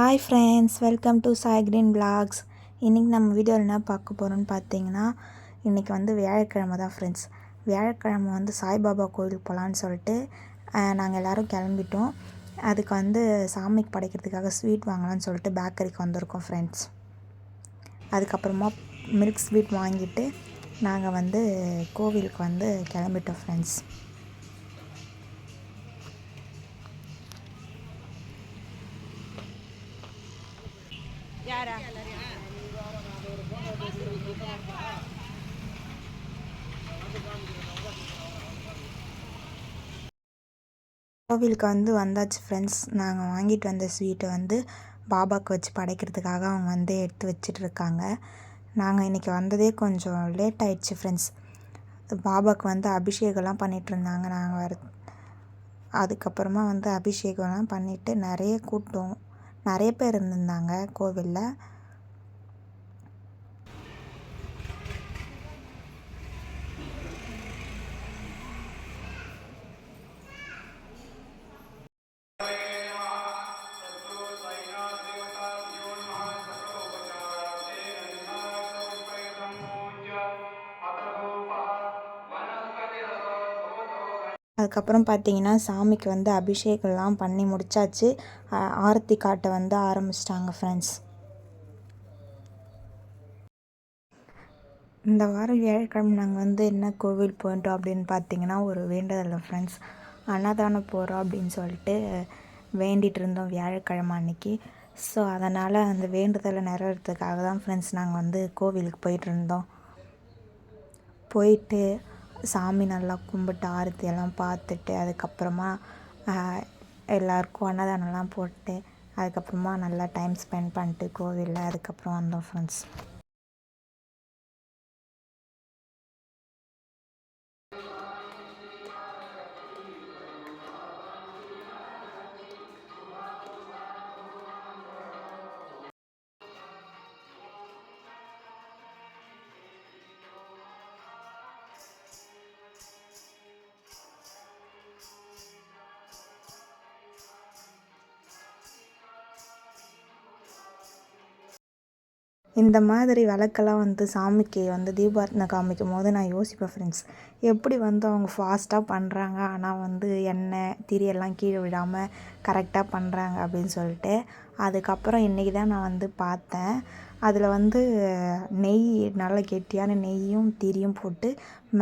Hi friends welcome to Sai green blogs இன்றைக்கி நம்ம வீடியோவில் என்ன பார்க்க போகிறோம்னு பார்த்தீங்கன்னா இன்றைக்கி வந்து வியாழக்கிழமை தான் ஃப்ரெண்ட்ஸ் வியாழக்கிழமை வந்து சாய்பாபா கோயிலுக்கு போகலான்னு சொல்லிட்டு நாங்கள் எல்லோரும் கிளம்பிட்டோம். அதுக்கு வந்து சாமிக்கு படைக்கிறதுக்காக ஸ்வீட் வாங்கலாம்னு சொல்லிட்டு பேக்கரிக்கு வந்திருக்கோம் ஃப்ரெண்ட்ஸ் அதுக்கப்புறமா மில்க் ஸ்வீட் வாங்கிட்டு நாங்கள் வந்து கோவிலுக்கு வந்து கிளம்பிட்டோம் ஃப்ரெண்ட்ஸ் கோவிலுக்கு வந்து வந்தாச்சு ஃப்ரெண்ட்ஸ் நாங்கள் வாங்கிட்டு வந்த ஸ்வீட்டை வந்து பாபாவுக்கு வச்சு படைக்கிறதுக்காக அவங்க வந்து எடுத்து வச்சுட்டு இருக்காங்க. நாங்கள் இன்றைக்கி வந்ததே கொஞ்சம் லேட் ஆயிடுச்சு ஃப்ரெண்ட்ஸ் பாபாவுக்கு வந்து அபிஷேகம்லாம் பண்ணிகிட்டு இருந்தாங்க. நாங்கள் வர அதுக்கப்புறமா வந்து அபிஷேகம்லாம் பண்ணிவிட்டு நிறைய கூட்டம் நிறைய பேர் இருந்திருந்தாங்க கோவிலில். அதுக்கப்புறம் பார்த்தீங்கன்னா சாமிக்கு வந்து அபிஷேகம்லாம் பண்ணி முடிச்சாச்சு. ஆரத்தி காட்ட வந்து ஆரம்பிச்சிட்டாங்க ஃப்ரெண்ட்ஸ் இந்த வாரம் வியாழக்கிழமை நாங்கள் வந்து என்ன கோவில் போயிட்டோம் அப்படின்னு பார்த்தீங்கன்னா ஒரு வேண்டுதல் ஃப்ரெண்ட்ஸ் அன்னதானம் போகிறோம் அப்படின்னு சொல்லிட்டு வேண்டிகிட்டு இருந்தோம் வியாழக்கிழமை அன்னைக்கு. ஸோ அதனால் அந்த வேண்டுதலை நிறைவேறதுக்காக தான் ஃப்ரெண்ட்ஸ் நாங்கள் வந்து கோவிலுக்கு போயிட்டு இருந்தோம். போயிட்டு சாமி நல்லா கும்பிட்டு ஆரத்தி எல்லாம் பார்த்துட்டு அதுக்கப்புறமா எல்லாருக்கும் அன்னதானம்லாம் போட்டு அதுக்கப்புறமா நல்லா டைம் ஸ்பெண்ட் பண்ணிட்டு கோவிலில் அதுக்கப்புறம் வந்தோம் ஃப்ரெண்ட்ஸ் இந்த மாதிரி விளக்கெல்லாம் வந்து சாமிக்கு வந்து தீபாரத்தனை காமிக்கும் போது நான் யோசிப்பேன் ஃப்ரெண்ட்ஸ் எப்படி வந்து அவங்க ஃபாஸ்ட்டாக பண்ணுறாங்க ஆனால் வந்து எண்ணெய் திரியெல்லாம் கீழே விடாமல் கரெக்டாக பண்ணுறாங்க அப்படின்னு சொல்லிட்டு அதுக்கப்புறம் இன்றைக்கி தான் நான் வந்து பார்த்தேன். அதில் வந்து நெய் நல்ல கெட்டியான நெய்யும் திரியும் போட்டு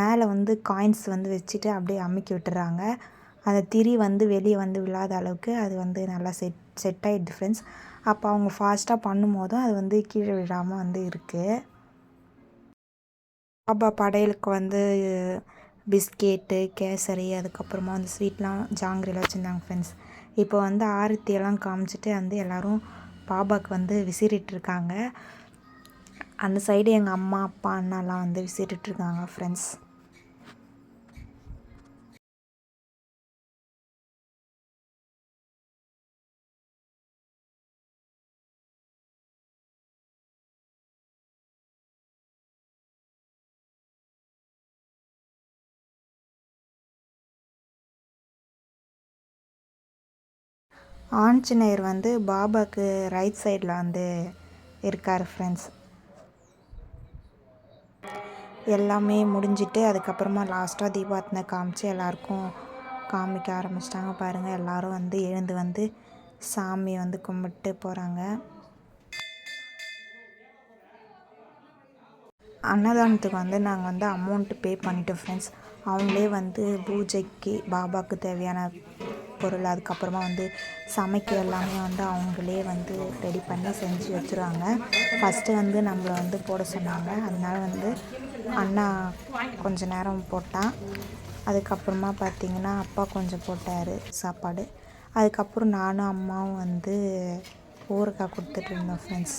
மேலே வந்து காயின்ஸ் வந்து வச்சுட்டு அப்படியே அமுக்கி விட்டுறாங்க. அந்த திரி வந்து வெளியே வந்து விழாத அளவுக்கு அது வந்து நல்லா செட் செட் ஆகிடுது ஃப்ரெண்ட்ஸ் அப்போ அவங்க ஃபாஸ்ட்டாக பண்ணும் போதும் அது வந்து கீழே விழாமல் வந்து இருக்குது பாபா படையலுக்கு வந்து பிஸ்கெட்டு கேசரி அதுக்கப்புறமா வந்து ஸ்வீட்லாம் ஜாங்கிரிலாம் வச்சுருந்தாங்க ஃப்ரெண்ட்ஸ் இப்போ வந்து ஆரத்தியெல்லாம் காமிச்சிட்டு வந்து எல்லோரும் பாபாவுக்கு வந்து விசிறிட்டுருக்காங்க. அந்த சைடு எங்கள் அம்மா அப்பா அண்ணாலாம் வந்து விசிறிட்டுருக்காங்க ஃப்ரெண்ட்ஸ் ஆஞ்சநேயர் வந்து பாபாவுக்கு ரைட் சைடில் வந்து இருக்கார் ஃப்ரெண்ட்ஸ் எல்லாமே முடிஞ்சிட்டு அதுக்கப்புறமா லாஸ்ட்டாக தீபாரத்தனை காமிச்சு எல்லாருக்கும் காமிக்க ஆரம்பிச்சிட்டாங்க. பாருங்கள் எல்லோரும் வந்து எழுந்து வந்து சாமி வந்து கும்பிட்டு போகிறாங்க அன்னதானத்துக்கு வந்து நாங்கள் வந்து அமௌண்ட்டு பே பண்ணிட்டோம் ஃப்ரெண்ட்ஸ் அவங்களே வந்து பூஜைக்கு பாபாவுக்கு தேவையான பொருள். அதுக்கப்புறமா வந்து சமைக்க எல்லாமே வந்து அவங்களே வந்து ரெடி பண்ணி செஞ்சு வச்சுருவாங்க. ஃபஸ்ட்டு வந்து நம்மளை வந்து போட சொன்னாங்க. அதனால வந்து அண்ணா கொஞ்ச நேரம் போட்டான். அதுக்கப்புறமா பார்த்திங்கன்னா அப்பா கொஞ்சம் போட்டார் சாப்பாடு. அதுக்கப்புறம் நானும் அம்மாவும் வந்து ஊறுகாய் கொடுத்துட்டு இருந்தோம் ஃப்ரெண்ட்ஸ்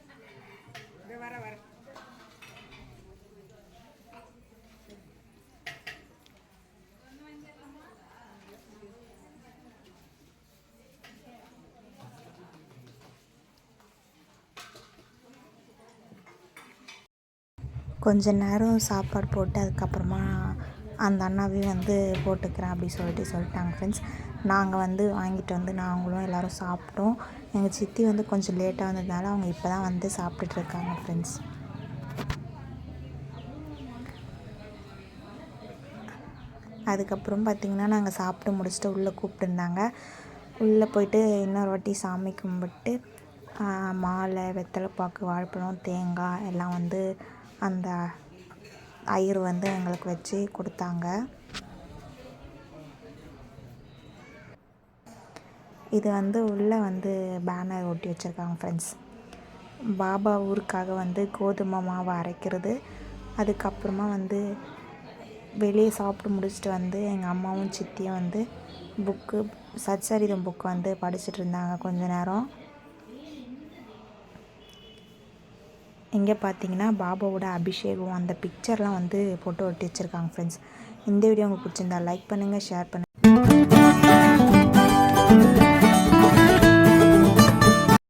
கொஞ்ச நேரம் சாப்பாடு போட்டு அதுக்கப்புறமா அந்த அண்ணாவே வந்து போட்டுக்கிறேன் அப்படி சொல்லிட்டு சொல்லிட்டாங்க ஃப்ரெண்ட்ஸ் நாங்கள் வந்து வாங்கிட்டு வந்து நாங்களும் எல்லோரும் சாப்பிட்டோம். எங்கள் சித்தி வந்து கொஞ்சம் லேட்டாக வந்ததுனால அவங்க இப்போ தான் வந்து சாப்பிட்டுட்டு இருக்காங்க ஃப்ரெண்ட்ஸ் அதுக்கப்புறம் பார்த்திங்கன்னா நாங்கள் சாப்பிட்டு முடிச்சுட்டு உள்ளே கூப்பிட்டுருந்தாங்க. உள்ளே போயிட்டு இன்னொரு வாட்டி சாமி கும்பிட்டு மாலை வெத்தலைப்பாக்கு வாழைப்பழம் தேங்காய் எல்லாம் வந்து அந்த ஐயர் வந்து எங்களுக்கு வச்சு கொடுத்தாங்க. இது வந்து உள்ளே வந்து பேனர் ஒட்டி வச்சுருக்காங்க ஃப்ரெண்ட்ஸ் பாபா ஊருக்காக வந்து கோதுமை மாவு அரைக்கிறது. அதுக்கப்புறமா வந்து வெளியே சாப்பிட்டு முடிச்சுட்டு வந்து எங்கள் அம்மாவும் சித்தியும் வந்து புக்கு சச்சரிதம் புக்கு வந்து படிச்சுட்டு இருந்தாங்க கொஞ்ச நேரம். இங்கே பார்த்தீங்கன்னா பாபாவோட அபிஷேகம் அந்த பிக்சர்லாம் வந்து ஃபோட்டோ ஒட்டி வச்சுருக்காங்க ஃப்ரெண்ட்ஸ் இந்த வீடியோ உங்களுக்கு பிடிச்சிருந்தா லைக் பண்ணுங்கள் ஷேர் பண்ணுங்கள்